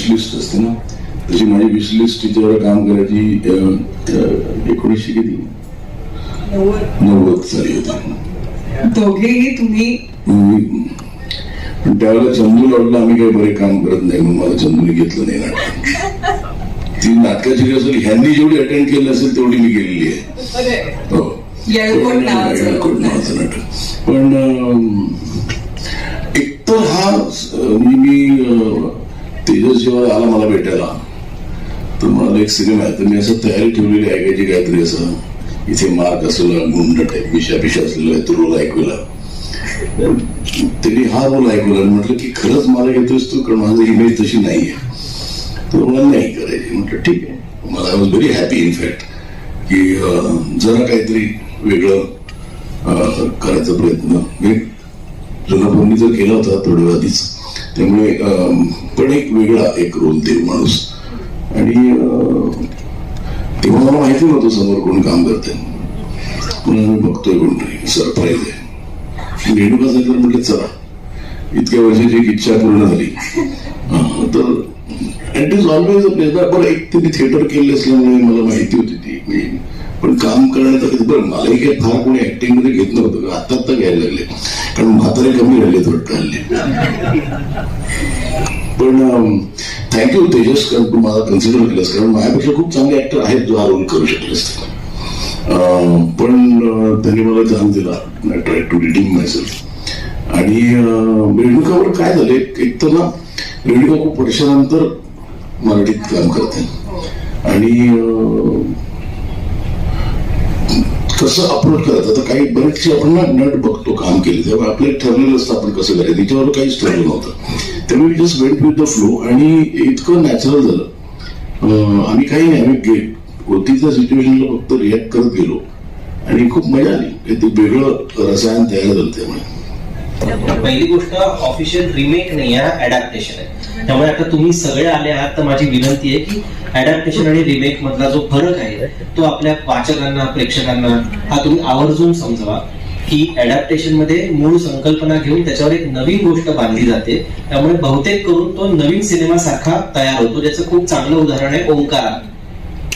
Wishlist असते ना? तशी माझी विशलिस्ट तिच्यावर काम करायची एकोणीसशे किती? नव्वद. साली होती. दोघेही तुम्ही? पण त्यावेळेला चंदू लॉडला आम्ही काही बरे काम करत नाही म्हणून मला चंदूने घेतलं नाही नाटक ती नाटकाची रिहर्सल ह्यांनी जेवढी अटेंड केली असेल तेवढी मी केलेली आहे. हो. नाटक. पण अं, एकतर हा अं, मी मी अं, तेजस जेव्हा आला मला भेटायला तर मला एक सिनेमा आहे. तर मी असं तयारी ठेवलेली आहे की काहीतरी असं इथे मार्क असलेला गुंड टाईप पिशा पिशा असलेला आहे तो रोल ऐकूला त्यांनी हा रोल ऐकवला म्हटलं की खरंच मला घेतोस तू कारण माझं इमेज तशी नाही आहे तर मला नाही करायची. म्हटलं ठीक आहे. मला I was very happy in fact की जरा काहीतरी वेगळं करायचा प्रयत्न. म्हणजे मी जुना जर केला होता थोड्या आधीच त्यामुळे अं, पण एक वेगळा एक रोल देव माणूस आणि तेव्हा मला माहिती नव्हतं समोर कोण काम करते पुन्हा मी बघतोय कोणतरी सरप्राईज आहे. रेणुका तर म्हटलं चला. इतक्या वर्षाची एक इच्छा पूर्ण झाली. तर it is always a pleasure बरं एक त्यांनी थिएटर केले असल्यामुळे मला माहिती होती ती. मी पण काम करण्याचा कधी बरं मलाही काही फार कोणी ऍक्टिंगमध्ये घेत नव्हतं. आता आत्ता घ्यायला लागले. कारण म्हातारे कमी राहिले थोडं हल्ली. पण थँक्यू तेजस कारण तू मला कन्सिडर केलंस कारण माझ्यापेक्षा खूप चांगले ऍक्टर आहेत जो हा रोल करू शकले असते पण त्यांनी मला चान्स दिला. ट्राय टू रिडीम मायसेल्फ आणि रेणुकावर काय झालं एक तर ना रेणुका खूप वर्षानंतर मराठीत काम करते. आणि कसं अप्रोच करायचं आता काही बरेचसे आपण ना नट बघतो काम केले. तेव्हा आपलं ठरलेलं असतं आपण कसं करायचं. त्याच्यावर काहीच ठरलं नव्हतं. त्यामुळे just went with the flow आणि इतकं नॅचरल झालं. आम्ही काही नाही. आम्ही गेट होतीच्या सिच्युएशनला फक्त रिॲक्ट करत गेलो. आणि खूप मजा आली. ते वेगळं रसायन तयार झालं त्यामुळे. पहिली गोष्ट ऑफिशियल रिमेक नाही आहे अडॅप्टेशन आहे. त्यामुळे आता तुम्ही सगळे आले आहात तर माझी विनंती आहे की अडॅप्टेशन आणि रिमेक मधला जो फरक आहे तो आपल्या वाचकांना प्रेक्षकांना हा तुम्ही आवर्जून समजवा की अडॅप्टेशनमध्ये मूळ संकल्पना घेऊन त्याच्यावर एक नवीन गोष्ट बांधली जाते. त्यामुळे बहुतेक करून तो नवीन सिनेमा सारखा तयार होतो ज्याचं खूप चांगलं उदाहरण आहे ओंकारा.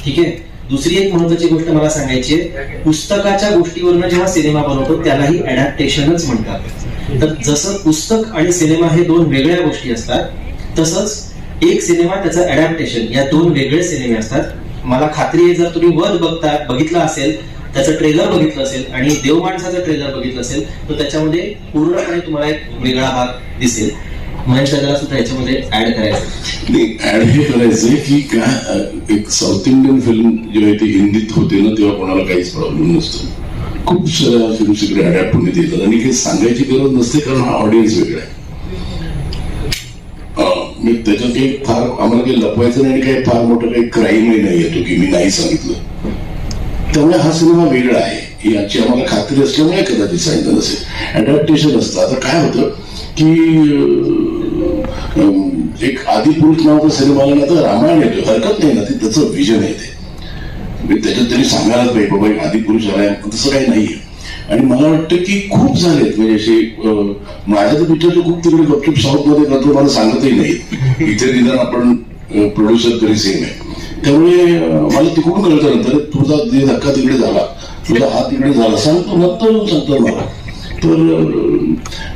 ठीक आहे? दुसरी एक महत्वाची गोष्ट मला सांगायची आहे पुस्तकाच्या गोष्टीवरनं जेव्हा सिनेमा बनवतो त्यालाही अडॅप्टेशनच म्हणतात. तर जसं पुस्तक आणि सिनेमा हे दोन वेगळ्या गोष्टी असतात तसंच एक सिनेमा त्याचं अडॅप्टेशन या दोन वेगळे सिनेमे असतात. मला खात्री आहे जर तुम्ही वध बघता बघितला असेल त्याचं ट्रेलर बघितलं असेल आणि देव माणसाचं ट्रेलर बघितलं असेल तर त्याच्यामध्ये पूर्णपणे तुम्हाला एक वेगळा भाग दिसेल. महेश दादाला सुद्धा याच्यामध्ये ऍड करायचं नाही ऍड हे करायचंय की काय एक साऊथ इंडियन फिल्म जेव्हा ती हिंदीत होते ना तेव्हा कोणाला काहीच प्रॉब्लेम नसतो. खूप साऱ्या फिल्म सगळे अडॅप्ट होण्यात येतात. आणि काही सांगायची गरज नसते कारण हा ऑडियन्स वेगळा आहे. मी त्याच्यात काही फार आम्हाला काही लपवायचं नाही आणि काही फार मोठं काही क्राईमही नाही येतो की मी नाही सांगितलं. त्यामुळे हा सिनेमा वेगळा आहे. याची आम्हाला खात्री असल्यामुळे कदाचित सांगितलं नसेल. अडॅप्टेशन असतं. आता काय होतं की एक आदिपुरुष नावाचा सिनेमा आला ना तर रामायण येतो हरकत नाही ना ते. त्याचं विजन आहे ते. त्याच्यात त्यांनी सांगायलाच पाहिजे बाबा एक आदिपुरुष आलाय. तसं काही नाहीये. आणि मला वाटतं की खूप झालेत म्हणजे असे माझ्या तर पिक्चर खूप तिकडे गपचूप साऊथमध्ये करतो मला सांगतही नाहीत. इथे निदान आपण प्रोड्युसर तरी सेम आहे. त्यामुळे मला तिकडून कळतं नंतर तुझा धक्का तिकडे झाला तुझा हात तिकडे झाला सांगतो नंतर सांगतो मला. तर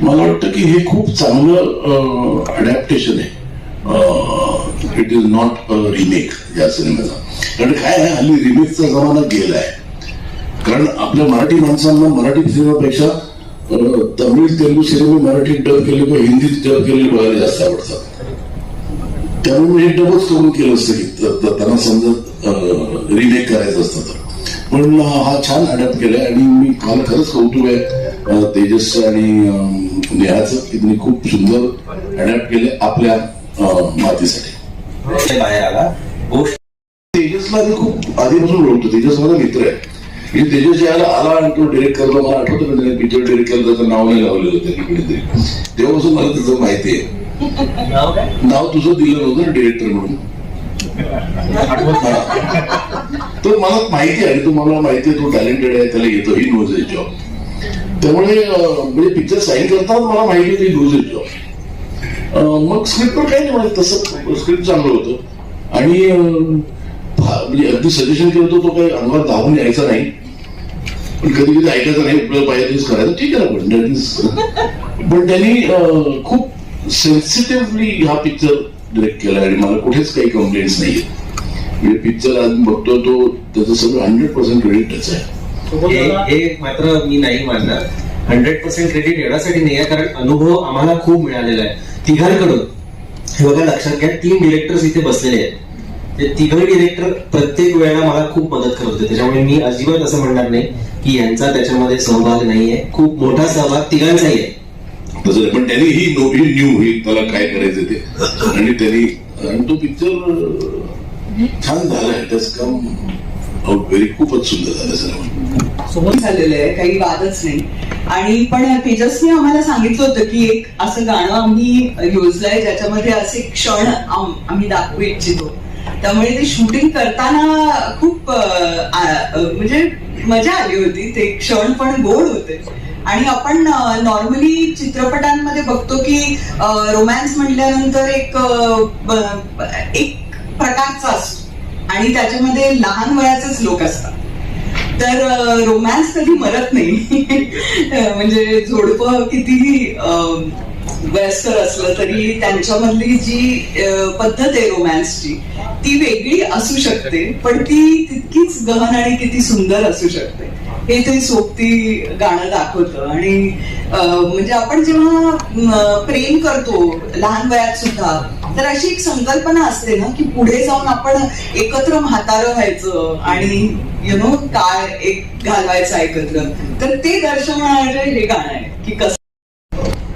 मला वाटतं की हे खूप चांगलं अडॅप्टेशन आहे. इट इज नॉट रिमेक या सिनेमाचा. कारण काय आहे हल्ली रिमेकचा जमाना गेलाय. कारण आपल्या मराठी माणसांना मराठी सिनेमापेक्षा तमिळ तेलुगू सिनेमे मराठीत डब केले किंवा हिंदीत डब केलेले बघायला जास्त आवडतात. त्यामुळे मी हे डबच करून केलं असतं त्यांना समजत रिमेक करायचं असतं तर. पण हा छान अडॅप्ट केलाय आणि मी मला खरंच कौतुक आहे तेजस आणि नेहाचं की त्यांनी खूप सुंदर अडॅप्ट केले आपल्या मातीसाठी. बाहेर आला. गोष्ट तेजसला मी खूप आधीपासून ओळखतो. तेजस माझा मित्र आहे. म्हणजे तेजस ज्याला आला आणि तो डिरेक्ट करतो मला आठवतं का त्याने पिक्चर डिरेक्ट केलं त्याचं नाव नाही लावलेलं होतं कुणीतरी तेव्हापासून मला त्याचं माहिती आहे नाव तुझं दिलं नव्हतं ना डिरेक्टर म्हणून. तर मला माहिती आहे तो मला माहिती आहे तो टॅलेंटेड आहे त्याला येतो ही नोज आहे जॉब त्यामुळे म्हणजे पिक्चर साईन करताना मला माहिती की नोज आहे जॉब मग स्क्रिप्टवर काही नाही म्हणजे तसं स्क्रिप्ट चांगलं होतं आणि म्हणजे अगदी सजेशन केलं होतं तो काही अनुभव धावून यायचा नाही. पण कधी कधी ऐकायचं नाही आपल्याला पाहिजे करायचं. ठीक आहे पण पण त्यांनी खूप सेन्सिटिव्हली हा पिक्चर डिरेक्ट केला आणि मला कुठेच काही कंप्लेंट्स नाही म्हणजे पिक्चर आज बघतो तो त्याचं सगळं हंड्रेड पर्सेंट क्रेडिट त्याचं आहे. हे मात्र मी नाही मानणार. हंड्रेड पर्सेंट क्रेडिट एवढ्यासाठी नाही आहे कारण अनुभव आम्हाला खूप मिळालेला आहे. तिघांकडून. हे बघा लक्षात घ्या तीन डिरेक्टर्स इथे बसलेले आहेत. तिघही डिरेक्टर प्रत्येक वेळेला मला खूप मदत करत होते. त्याच्यामुळे मी अजिबात असं म्हणणार नाही की यांचा त्याच्यामध्ये सहभाग नाहीये. खूप मोठा सहभाग तिघांचाही आहे. तसं. पण त्यांनी ही नो ही न्यू ही त्याला काय करायचं ते. आणि त्यांनी आणि तो पिक्चर छान झालाय त्याच काम आउट व्हेरी खूपच सुंदर झालं सिनेमा सोबत झालेलं आहे काही वादच नाही. आणि पण तेजसने आम्हाला सांगितलं होतं की एक असं गाणं आम्ही योजलंय ज्याच्यामध्ये असे क्षण आम- आम्ही दाखवू इच्छितो. त्यामुळे ते शूटिंग करताना खूप म्हणजे मजा आली होती. ते क्षण पण गोड होते. आणि आपण नॉर्मली चित्रपटांमध्ये बघतो की रोमॅन्स म्हटल्यानंतर एक एक प्रकारचा असतो. आणि त्याच्यामध्ये लहान वयाचेच लोक असतात. तर रोमॅन्स कधी मरत नाही. म्हणजे जोडपं कितीही व्यस्त असलं तरी त्यांच्यामधली जी पद्धत आहे रोमॅन्सची ती वेगळी असू शकते पण ती तितकीच गहन आणि किती सुंदर असू शकते. हे ते सोबती गाणं दाखवतं. आणि म्हणजे आपण जेव्हा प्रेम करतो लहान वयात सुद्धा तर अशी एक संकल्पना असते ना की पुढे जाऊन आपण एकत्र म्हातारं व्हायचं आणि यु नो काय एक घालवायचं एकत्र तर ते दर्शवणारं हे गाणं आहे की कसं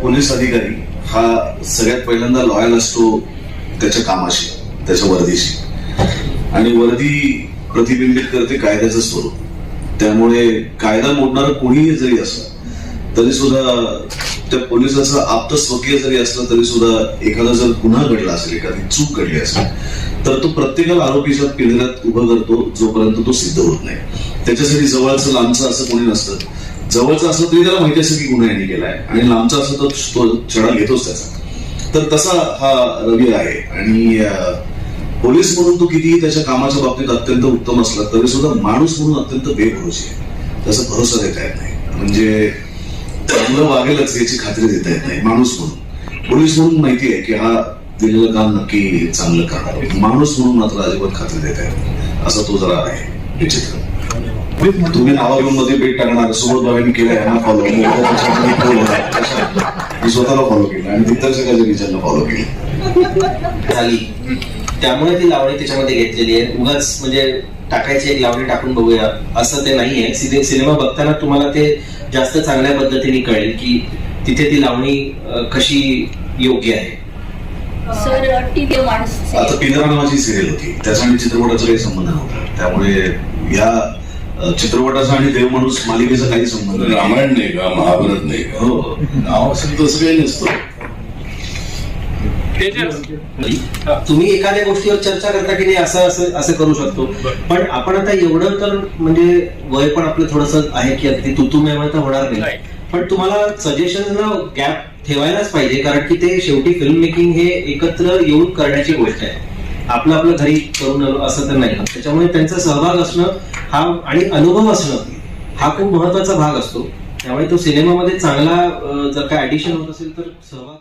पोलीस अधिकारी हा सगळ्यात पहिल्यांदा लॉयल असतो त्याच्या कामाशी त्याच्या वर्दीशी. आणि वर्दी प्रतिबिंबित करते कायद्याचं स्वरूप. त्यामुळे कायदा मोडणार कोणीही जरी असलं तरी सुद्धा त्या पोलिसाचं आप्त स्वकीय जरी असलं तरी सुद्धा एखादा जर गुन्हा घडला असेल एखादी चूक घडली असेल तर तो प्रत्येकाला आरोपीच्या पिंजऱ्यात उभं करतो जोपर्यंत तो सिद्ध होत नाही. त्याच्यासाठी जवळचं लांबचं असं कोणी नसतं. जवळचा असलं तरी त्याला माहिती असतं की गुन्हा यांनी केलाय. आणि लांबचा असलं तर तो छडा घेतोच त्याचा. तर तसा हा रवी आहे. आणि पोलीस म्हणून तो कितीही त्याच्या कामाच्या बाबतीत अत्यंत उत्तम असला तरी सुद्धा माणूस म्हणून अत्यंत बेभरोशी आहे. त्याचा भरोसा देता येत नाही. म्हणजे चांगलं वागेलच याची खात्री देता येत नाही माणूस म्हणून. पोलीस म्हणून माहिती आहे की हा दिलेलं काम नक्की चांगलं करणार माणूस म्हणून मात्र अजिबात खात्री देता येत नाही. असा तो जरा आहे. विचित्र. तुम्ही नावाघेऊन मध्ये बेट टाकणार सोबत बाबांनी केलं यांना फॉलो मी स्वतःला फॉलो केलं आणि दिग्दर्शकाच्या टीचरला फॉलो केलं झाली त्यामुळे ती लावणी त्याच्यामध्ये घेतलेली आहे. उगाच म्हणजे टाकायची एक लावणी टाकून बघूया. असं ते नाहीये. सिने- सिनेमा बघताना तुम्हाला ते जास्त चांगल्या पद्धतीने कळेल की तिथे ती लावणी कशी योग्य आहे. सर टीव्ही माणूस आता पिंजरा नावाची सिरियल होती. त्याचा चित्रपटाचा काही संबंध नव्हता. त्यामुळे या चित्रपटाचा आणि देव माणूस मालिकेचा काही संबंध. रामायण नाही का? महाभारत नाही का? हो. नाव असेल तसं काही नसतं. तुम्ही एखाद्या गोष्टीवर चर्चा करता की नाही असं असं असं करू शकतो. पण आपण आता एवढं तर म्हणजे वय पण आपलं थोडस आहे की अगदी तुतुम्यामुळे तर होणार नाही. पण तुम्हाला सजेशनला गॅप ठेवायलाच पाहिजे कारण की ते शेवटी फिल्म मेकिंग हे एकत्र येऊन करण्याची गोष्ट आहे. आपलं आपलं घरी करून आलो असं तर नाही. त्याच्यामुळे त्यांचा सहभाग असणं हा आणि अनुभव असणं हा खूप महत्त्वाचा भाग असतो. त्यामुळे तो सिनेमामध्ये चांगला जर काय ऍडिशन होत असेल तर सहभाग